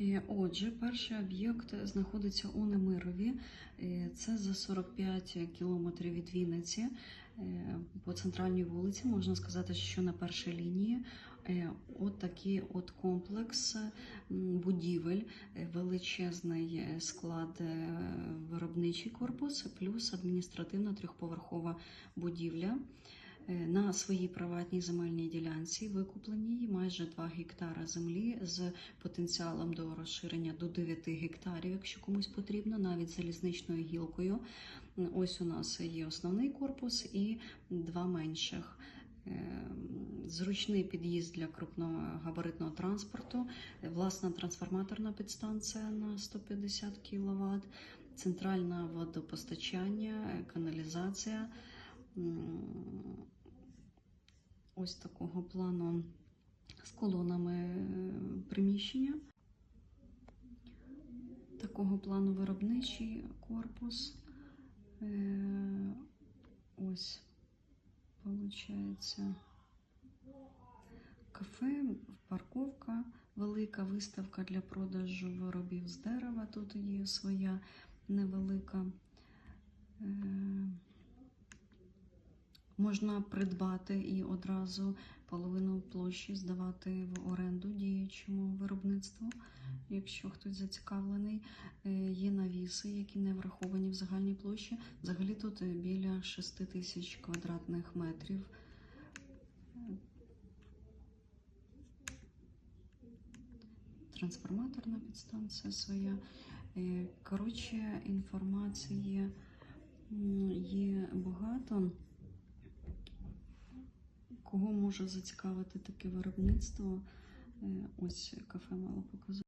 Е, Отже, перший об'єкт знаходиться у Немирові. Е, Це за 45 кілометрів від Вінниці е, по центральній вулиці. Можна сказати, що на першій лінії. От такий от комплекс будівель, величезний склад виробничий корпус, плюс адміністративна трьохповерхова будівля. Е, На своїй приватній земельній ділянці викупленій майже 2 гектара землі з потенціалом до розширення до 9 гектарів, якщо комусь потрібно, навіть залізничною гілкою. Ось у нас є основний корпус і два менших. Е, Зручний під'їзд для крупногабаритного транспорту, е, власна трансформаторна підстанція на 150 кВт, центральне водопостачання, каналізація. Ось такого плану з колонами е, приміщення. Такого плану виробничий корпус. Е, Ось, виходить, кафе, парковка, велика виставка для продажу виробів з дерева. Тут є своя невелика. Можна придбати і одразу половину площі здавати в оренду діючому виробництву, якщо хтось зацікавлений. Е, Є навіси, які не враховані в загальній площі. Взагалі тут біля 6 тисяч квадратних метрів. Трансформаторна підстанція своя. Е, Коротше, інформації є багато. Кого може зацікавити таке виробництво? Е, Ось кафе мало показати.